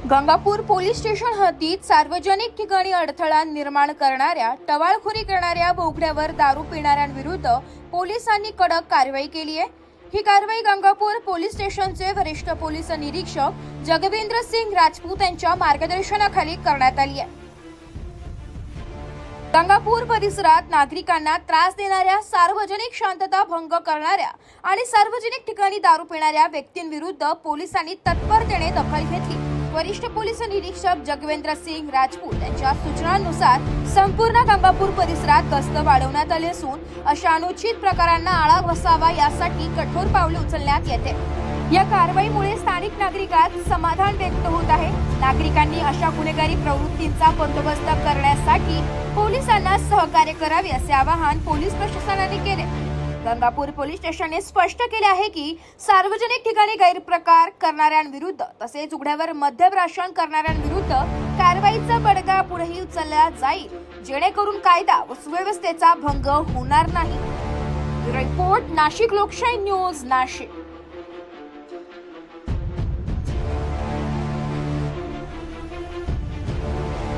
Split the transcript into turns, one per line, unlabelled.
Gangapur police station हद्दीत सार्वजनिक ठिकाणी अडथळा निर्माण करणाऱ्या टवाळखोरी करणाऱ्या बोगड्यावर दारू पिणाऱ्यांविरुद्ध पोलिसांनी कडक कारवाई केली आहे. ही कारवाई गंगापूर पोलीस स्टेशनचे वरिष्ठ पोलीस निरीक्षक जगवेंद्र सिंग राजपूत यांच्या मार्गदर्शनाखाली करण्यात आली आहे. गंगापूर परिसरात नागरिकांना त्रास देणाऱ्या सार्वजनिक शांतता भंग करणाऱ्या आणि सार्वजनिक ठिकाणी दारू पिणाऱ्या व्यक्तींविरुद्ध पोलिसांनी तत्परतेने दखल घेतली. वरिष्ठ पोलीस निरीक्षक जगवेंद्र सिंग राजपूत यांच्या सूचनांनुसार संपूर्ण गंगापूर परिसरात गस्त वाढवण्यात आली असून अशा अनुचित प्रकारांना आळा बसावा यासाठी कठोर पावले उचलण्यात येते. या कारवाईमुळे स्थानिक नागरिकात समाधान व्यक्त होत आहे. नागरिकांनी अशा गुन्हेगारी प्रवृत्तींचा बंदोबस्त करण्यासाठी पोलिसांना सहकार्य करावे असे आवाहन पोलीस प्रशासनाने केले. गंगापूर पोलीस स्टेशनने स्पष्ट केले आहे की सार्वजनिक ठिकाणी गैरप्रकार करणाऱ्यांविरुद्ध तसेच उघड्यावर मद्यप्राशन करणाऱ्यांविरुद्ध कारवाईचा बडगा पुढेही उचलला जाईल जेणेकरून कायदा व सुव्यवस्थेचा भंग होणार नाही. रिपोर्ट नाशिक लोकशाही न्यूज नाशिक.